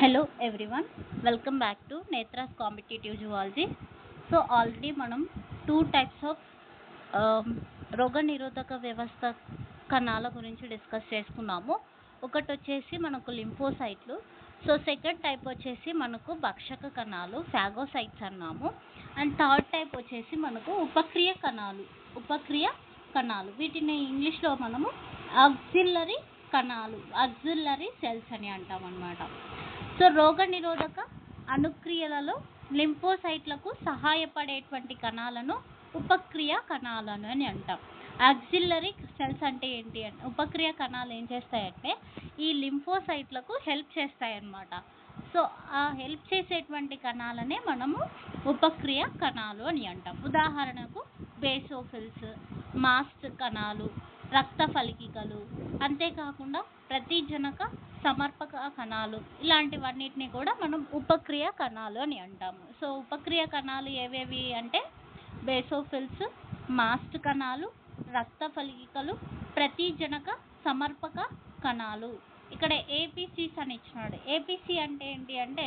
Hello everyone welcome back to Netra's competitive zoology so already మనం two types of um, రోగనిరోధక వ్యవస్థ కణాల గురించి డిస్కస్ చేసుకున్నాము. ఒకటి వచ్చేసి మనకు లింఫోసైట్లు సో సెకండ్ టైప్ వచ్చేసి మనకు భక్షక కణాలు ఫ్యాగోసైట్స్ అన్నాము. అండ్ థర్డ్ టైప్ వచ్చేసి మనకు ఉపక్రియ కణాలు ఉపక్రియ కణాలు. వీటిని ఇంగ్లీష్లో మనము ఆక్సిల్లరీ కణాలు ఆక్సిల్లరీ సెల్స్ అని అంటాం అన్నమాట సో రోగనిరోధక అనుక్రియలలో లింఫోసైట్లకు సహాయపడేటువంటి కణాలను ఉపక్రియ కణాలను అని అంటాం. ఆక్సిల్లరీ సెల్స్ అంటే ఏంటి అంటే ఉపక్రియ కణాలు ఏం చేస్తాయంటే ఈ లింఫోసైట్లకు హెల్ప్ చేస్తాయన్నమాట. సో ఆ హెల్ప్ చేసేటువంటి కణాలనే మనము ఉపక్రియ కణాలు అని అంటాం. ఉదాహరణకు బేసోఫిల్స్ మాస్ట్ కణాలు రక్త ఫలికికలు. అంతేకాకుండా ప్రతిజనక సమర్పక కణాలు. ఇలాంటివన్నిటిని కూడా మనం ఉపక్రియ కణాలు అని అంటాము. సో ఉపక్రియ కణాలు ఏవేవి అంటే బేసోఫిల్స్ మాస్ట్ కణాలు రక్త ఫలికికలు ప్రతిజనక సమర్పక కణాలు. ఇక్కడ ఏపీసీస్ అని ఇచ్చినాడు. ఏపీసీ అంటే ఏంటి అంటే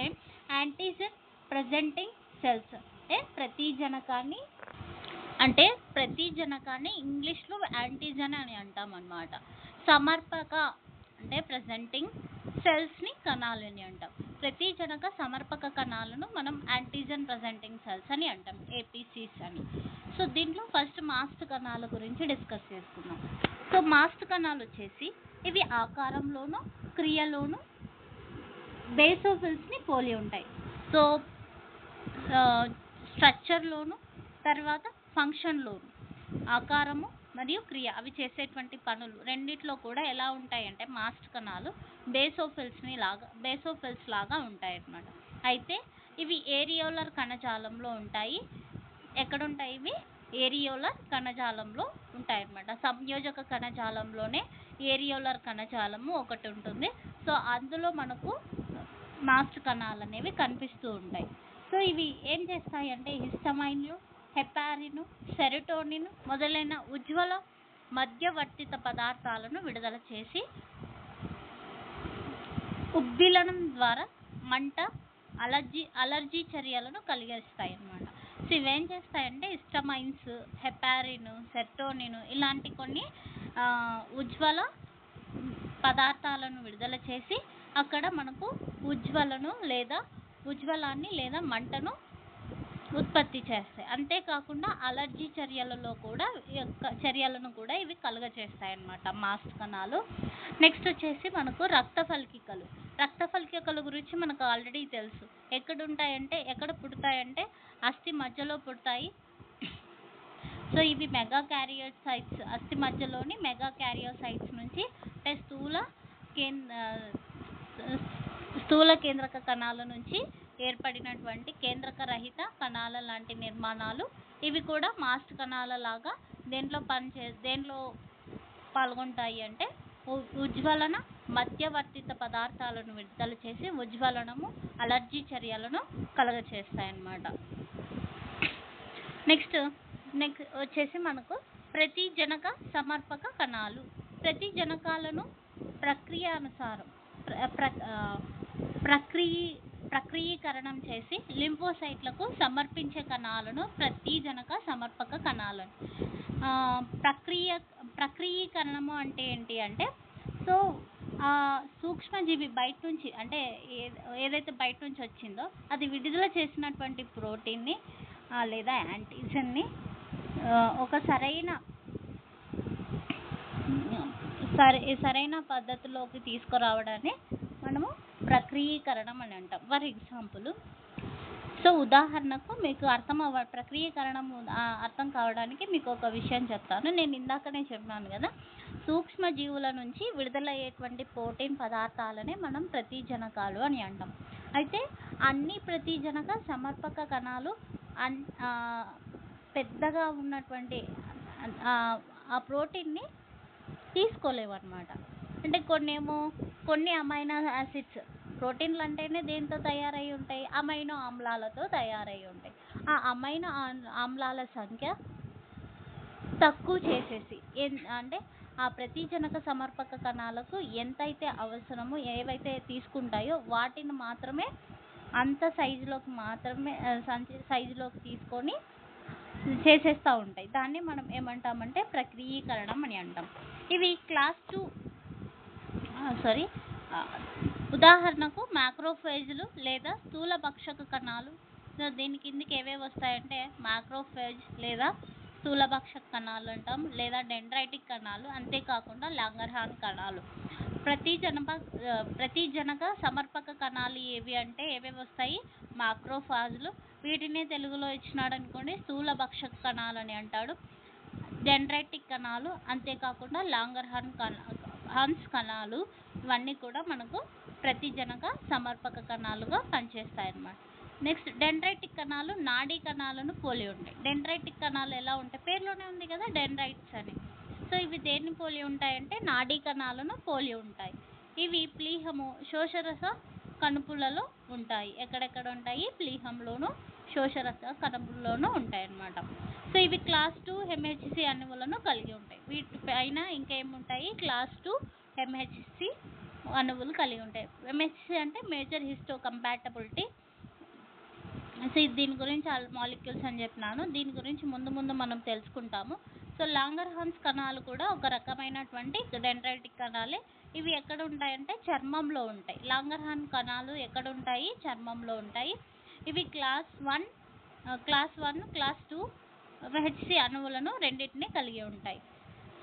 యాంటీజెన్ ప్రజెంటింగ్ సెల్స్ అంటే ప్రతిజనకాన్ని అంటే ప్రతి జనకాన్ని ఇంగ్లీష్లో యాంటీజన్ అని అంటాం అన్నమాట సమర్పక అంటే ప్రజెంటింగ్ సెల్స్ని కణాలు అని అంటాం. ప్రతిజనక సమర్పక కణాలను మనం యాంటీజన్ ప్రజెంటింగ్ సెల్స్ అని అంటాం ఏపీసీస్ అని. సో దీంట్లో ఫస్ట్ మాస్ట్ కణాల గురించి డిస్కస్ చేసుకుందాం. సో మాస్ట్ కణాలు వచ్చేసి ఇవి ఆకారంలోను క్రియలోను బేసోఫిల్స్ని పోలి ఉంటాయి. సో స్ట్రక్చర్లోను తర్వాత ఫంక్షన్లోను ఆకారము మరియు క్రియ అవి చేసేటువంటి పనులు రెండిట్లో కూడా ఎలా ఉంటాయంటే మాస్ట్ కణాలు బేసోఫిల్స్ని లాగా బేసోఫిల్స్ లాగా ఉంటాయి అన్నమాట అయితే ఇవి ఏరియోలర్ కణజాలంలో ఉంటాయి. ఎక్కడ ఉంటాయి ఇవి? ఏరియోలర్ కణజాలంలో ఉంటాయి అన్నమాట సంయోజక కణజాలంలోనే ఏరియోలర్ కణజాలము ఒకటి ఉంటుంది. సో అందులో మనకు మాస్ట్ కణాలు అనేవి కనిపిస్తూ ఉంటాయి. సో ఇవి ఏం చేస్తాయి అంటే హిస్టమైన్లు హెపారిన్ సెరటోనిన్ మొదలైన ఉజ్వల మధ్యవర్తిత పదార్థాలను విడుదల చేసి ఉద్దిలనం ద్వారా మంట అలర్జీ అలర్జీ చర్యలను కలిగిస్తాయి అన్నమాట సో ఇవేం చేస్తాయంటే ఇస్టమైన్స్ హెపారిన్ సెర్టోనిన్ ఇలాంటి కొన్ని ఉజ్వల పదార్థాలను విడుదల చేసి అక్కడ మనకు ఉజ్వలను లేదా ఉజ్వలాన్ని లేదా మంటను ఉత్పత్తి చేస్తాయి. అంతేకాకుండా అలర్జీ చర్యలలో కూడా ఈ యొక్క చర్యలను కూడా ఇవి కలుగజేస్తాయి అన్నమాట మాస్ట్ కణాలు. నెక్స్ట్ వచ్చేసి మనకు రక్త ఫలికికలు రక్త ఫలికికల గురించి మనకు ఆల్రెడీ తెలుసు. ఎక్కడ ఉంటాయంటే ఎక్కడ పుడతాయంటే అస్థి మధ్యలో పుడతాయి. సో ఇవి మెగా క్యారియోసైట్స్ అస్థి మధ్యలోని మెగా క్యారియోసైట్స్ నుంచి అంటే స్థూల కేంద్ర స్థూల కేంద్రక కణాల నుంచి ఏర్పడినటువంటి కేంద్రక రహిత కణాల లాంటి నిర్మాణాలు. ఇవి కూడా మాస్ట్ కణాల లాగా దేంట్లో పనిచే దేంట్లో పాల్గొంటాయి అంటే ఉ- ఉజ్వలన మధ్యవర్తిత పదార్థాలను విడుదల చేసి ఉజ్వలనము అలర్జీ చర్యలను కలగచేస్తాయన్నమాట. నెక్స్ట్ నెక్స్ట్ వచ్చేసి మనకు ప్రతి జనక సమర్పక కణాలు. ప్రతి జనకాలను ప్రక్రియ అనుసారం ప్ర ప్రక్రియ ప్రక్రియీకరణం చేసి లింఫోసైట్లకు సమర్పించే కణాలను ప్రతిజనక సమర్పక కణాలను. ప్రక్రియ ప్రక్రియీకరణము అంటే ఏంటి అంటే సో ఆ సూక్ష్మజీవి బయట నుంచి అంటే ఏ- ఏదైతే బయట నుంచి వచ్చిందో అది విడుదల చేసినటువంటి ప్రోటీన్ని లేదా యాంటీజన్ని ఒక సరైన సరే సరైన పద్ధతిలోకి తీసుకురావడాన్ని మనము ప్రక్రియీకరణం అని అంటాం. ఫర్ ఎగ్జాంపుల్ సో ఉదాహరణకు మీకు అర్థం అవ ప్రక్రియీకరణం అర్థం కావడానికి మీకు ఒక విషయం చెప్తాను. నేను ఇందాకనే చెప్పినాను కదా సూక్ష్మ జీవుల నుంచి విడుదలయ్యేటువంటి ప్రోటీన్ పదార్థాలనే మనం ప్రతిజనకాలు అని అంటాం. అయితే అన్ని ప్రతిజనక సమర్పక కణాలు అన్ పెద్దగా ఉన్నటువంటి ఆ, ప్రోటీన్ని తీసుకోలేవన్నమాట. అంటే కొన్ని ఏమో కొన్ని అమైనో యాసిడ్స్ ప్రోటీన్లు అంటేనే దేంతో తయారై ఉంటాయి? అమైనో ఆమ్లాలతో తయారై ఉంటాయి. ఆ అమైనో ఆమ్లాల సంఖ్య తక్కువ చేసేసి అంటే ఆ ప్రతిజనక సమర్పక కణాలకు ఎంతైతే అవసరమో ఏవైతే తీసుకుంటాయో వాటిని మాత్రమే అంత సైజులోకి మాత్రమే సంచి సైజులోకి తీసుకొని చేసేస్తూ ఉంటాయి. దాన్ని మనం ఏమంటామంటే ప్రక్రియీకరణం అని అంటాం. ఇవి క్లాస్ టూ సారీ ఉదాహరణకు మ్యాక్రోఫేజ్లు లేదా స్థూల భక్షక కణాలు. సో దీని కిందకి ఏవేవి వస్తాయంటే మ్యాక్రోఫేజ్ లేదా స్థూల భక్షక కణాలు అంటాం లేదా డెండ్రైటిక్ కణాలు అంతేకాకుండా లాంగర్హాన్ కణాలు. ప్రతి జనప ప్రతి జనక సమర్పక కణాలు ఏవి అంటే ఏవేవి వస్తాయి? మాక్రోఫాజ్లు వీటిని తెలుగులో ఇచ్చినాడు అనుకోండి స్థూల భక్షక కణాలు అని అంటాడు. డెండ్రైటిక్ కణాలు అంతేకాకుండా లాంగర్హాన్ కణ హాన్స్ కణాలు. ఇవన్నీ కూడా మనకు ప్రతిజనక సమర్పక కణాలుగా పనిచేస్తాయి అన్నమాట నెక్స్ట్ డెండ్రైటిక్ కణాలు నాడీ కణాలను పోలి ఉంటాయి. డెండ్రైటిక్ కణాలు ఎలా ఉంటాయి పేర్లోనే ఉంది కదా డెండ్రైట్స్ అని. సో ఇవి దేన్ని పోలి ఉంటాయంటే నాడీ కణాలను పోలి ఉంటాయి. ఇవి ప్లీహము శోషరస కణుపులలో ఉంటాయి. ఎక్కడెక్కడ ఉంటాయి? ప్లీహంలోను శోషరస కణుపుల్లోనూ ఉంటాయి అన్నమాట సో ఇవి క్లాస్ టూ ఎంహెచ్సి అణువులను కలిగి ఉంటాయి. వీటి పైన ఇంకేముంటాయి? క్లాస్ టూ ఎంహెచ్సి అణువులు కలిగి ఉంటాయి. ఎంహెచ్సి అంటే మేజర్ హిస్టో కంపాటబిలిటీ సో దీని గురించి మాలిక్యూల్స్ అని చెప్పినాను. దీని గురించి ముందు ముందు మనం తెలుసుకుంటాము. సో లాంగర్ హాన్స్ కణాలు కూడా ఒక రకమైనటువంటి డెండ్రైటిక్ కణాలే. ఇవి ఎక్కడ ఉంటాయంటే చర్మంలో ఉంటాయి. లాంగర్ హాన్ కణాలు ఎక్కడ ఉంటాయి? చర్మంలో ఉంటాయి. ఇవి class one class one class two HC అణువులను రెండింటిని కలిగి ఉంటాయి.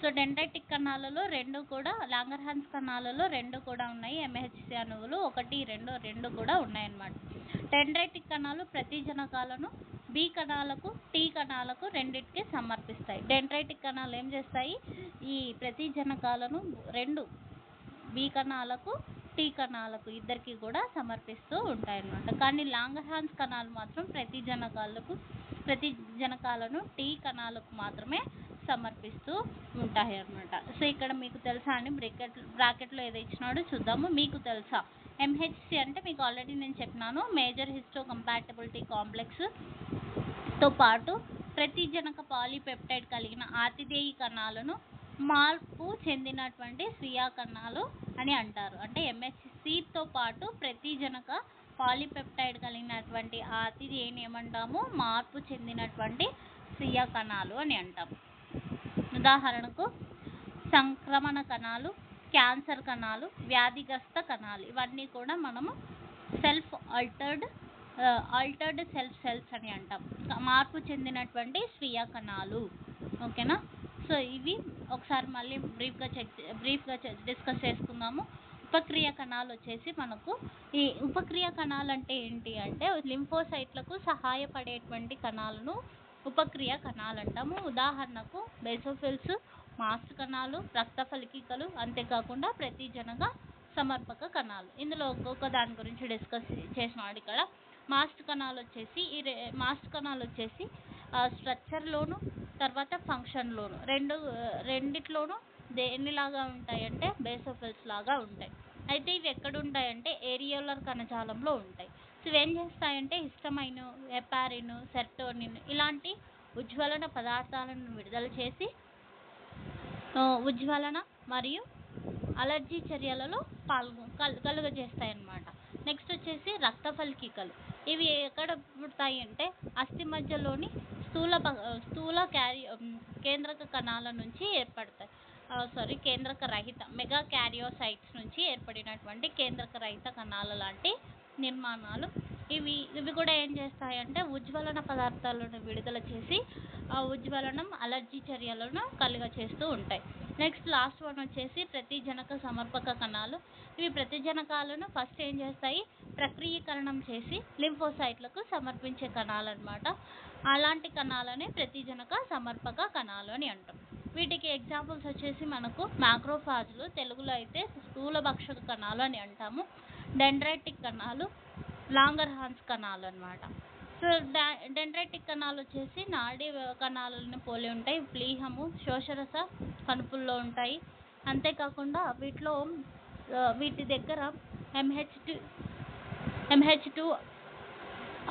సో డెండైటిక్ కణాలలో రెండు కూడా లాంగర్హాన్స్ కణాలలో రెండు కూడా ఉన్నాయి. ఎంహెచ్సి అణువులు ఒకటి రెండు రెండు కూడా ఉన్నాయన్నమాట. డెండ్రైటిక్ కణాలు ప్రతి జనకాలను బి కణాలకు టీ కణాలకు రెండింటికి సమర్పిస్తాయి. డెండ్రైటిక్ కణాలు ఏం చేస్తాయి? ఈ ప్రతి జనకాలను రెండు బి కణాలకు టీ కణాలకు ఇద్దరికి కూడా సమర్పిస్తూ ఉంటాయి అన్నమాట కానీ లాంగర్హాన్స్ కణాలు మాత్రం ప్రతి జనకాలకు ప్రతి జనకాలను టీ కణాలకు మాత్రమే సమర్పిస్తూ ఉంటాయి అన్నమాట. సో ఇక్కడ మీకు తెలుసా అండి బ్రాకెట్ బ్రాకెట్లో ఏదో ఇచ్చినాడో చూద్దాము. మీకు తెలుసా? ఎంహెచ్సి అంటే మీకు ఆల్రెడీ నేను చెప్పినాను మేజర్ హిస్టో కంపాటబిలిటీ కాంప్లెక్స్తో పాటు ప్రతిజనక పాలీపెప్టైడ్ కలిగిన ఆతిథేయ కణాలను మార్పు చెందినటువంటి స్వీయా కణాలు అని అంటారు. అంటే ఎంహెచ్సితో పాటు ప్రతిజనక పాలీపెప్టైడ్ కలిగినటువంటి ఆతిథేయని ఏమంటాము? మార్పు చెందినటువంటి స్వీయ కణాలు అని అంటాం ఉదాహరణకు సంక్రమణ కణాలు క్యాన్సర్ కణాలు వ్యాధిగ్రస్త కణాలు ఇవన్నీ కూడా మనము self altered altered self cells అని అంటాం. మార్పు చెందినటువంటి స్వీయ కణాలు. ఓకేనా? సో ఇవి ఒకసారి మళ్ళీ బ్రీఫ్గా చెక్ బ్రీఫ్గా డిస్కస్ చేసుకుందాము. ఉపక్రియ కణాలు వచ్చేసి మనకు ఈ ఉపక్రియ కణాలు అంటే ఏంటి అంటే లింఫోసైట్లకు సహాయపడేటువంటి కణాలను ఉపక్రియ కణాలు అంటాము. ఉదాహరణకు బేసోఫిల్స్ మాస్ట్ కణాలు రక్త ఫలికికలు అంతేకాకుండా ప్రతిజనక సమర్పక కణాలు. ఇందులో ఒక్కొక్క దాని గురించి డిస్కస్ చేసినాడు ఇక్కడ. మాస్ట్ కణాలు వచ్చేసి ఈ రే మాస్ట్ కణాలు వచ్చేసి స్ట్రక్చర్లోను తర్వాత ఫంక్షన్లోను రెండు రెండిట్లోనూ దేనిలాగా ఉంటాయంటే బేసోఫిల్స్ లాగా ఉంటాయి. అయితే ఇవి ఎక్కడ ఉంటాయంటే ఏరియోలర్ కణజాలంలో ఉంటాయి. సో ఏం చేస్తాయంటే హిస్టమైన్ హెపారిన్ సెర్టోనిన్ ఇలాంటి ఉజ్వలన పదార్థాలను విడుదల చేసి ఉజ్వలన మరియు అలర్జీ చర్యలలో పాల్గొ కల్ కలుగజేస్తాయి అన్నమాట నెక్స్ట్ వచ్చేసి రక్త ఫలికికలు ఇవి ఎక్కడ పుడతాయి అంటే అస్థి మధ్యలోని స్థూల ప- స్థూల క్యారి కేంద్రక కణాల నుంచి ఏర్పడతాయి. సారీ కేంద్రక రహిత మెగా క్యారియోసైట్స్ నుంచి ఏర్పడినటువంటి కేంద్రక రహిత కణాల లాంటి నిర్మాణాలు. ఇవి ఇవి కూడా ఏం చేస్తాయంటే ఉజ్వలన పదార్థాలను విడుదల చేసి ఆ ఉజ్వలనం అలర్జీ చర్యలను కలుగ చేస్తూ ఉంటాయి. నెక్స్ట్ లాస్ట్ వన్ వచ్చేసి ప్రతిజనక సమర్పక కణాలు. ఇవి ప్రతిజనకాలను ఫస్ట్ ఏం చేస్తాయి? ప్రక్రియీకరణం చేసి లింఫోసైట్లకు సమర్పించే కణాలు అనమాట అలాంటి కణాలనే ప్రతిజనక సమర్పక కణాలు అని అంటాం. వీటికి ఎగ్జాంపుల్స్ వచ్చేసి మనకు మ్యాక్రోఫాజ్లు తెలుగులో అయితే స్థూల భక్షక కణాలు అని అంటాము. డెండ్రైటిక్ కణాలు లాంగర్ హాన్స్ కణాలు అన్నమాట. సో డెండ్రైటిక్ కణాలు వచ్చేసి నాడీ కణాలను పోలి ఉంటాయి ప్లీహము శోషరస కణుపుల్లో ఉంటాయి. అంతేకాకుండా వీటిలో వీటి దగ్గర ఎంహెచ్ టూ ఎంహెచ్ టూ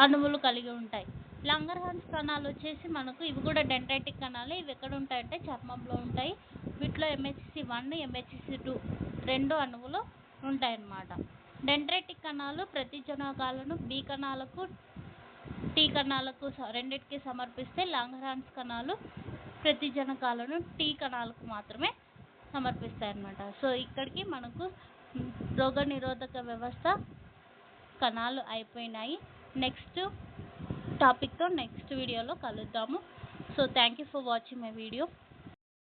అణువులు కలిగి ఉంటాయి. లంగర్హాన్స్ కణాలు వచ్చేసి మనకు ఇవి కూడా డెండ్రైటిక్ కణాలు ఇవి ఎక్కడ ఉంటాయంటే చర్మంలో ఉంటాయి. వీటిలో ఎంహెచ్సి వన్ ఎంహెచ్సి టూ రెండు అణువులు ఉంటాయన్నమాట. డెండ్రైటిక్ కణాలు ప్రతిజనకాలను బి కణాలకు టీ కణాలకు స- రెండిటికి సమర్పిస్తే లాంగరాన్స్ కణాలు ప్రతిజనకాలను టీ కణాలకు మాత్రమే సమర్పిస్తాయి అన్నమాట సో ఇక్కడికి మనకు రోగ నిరోధక వ్యవస్థ కణాలు అయిపోయినాయి. నెక్స్ట్ టాపిక్తో నెక్స్ట్ వీడియోలో కలుద్దాము. So thank you for watching my video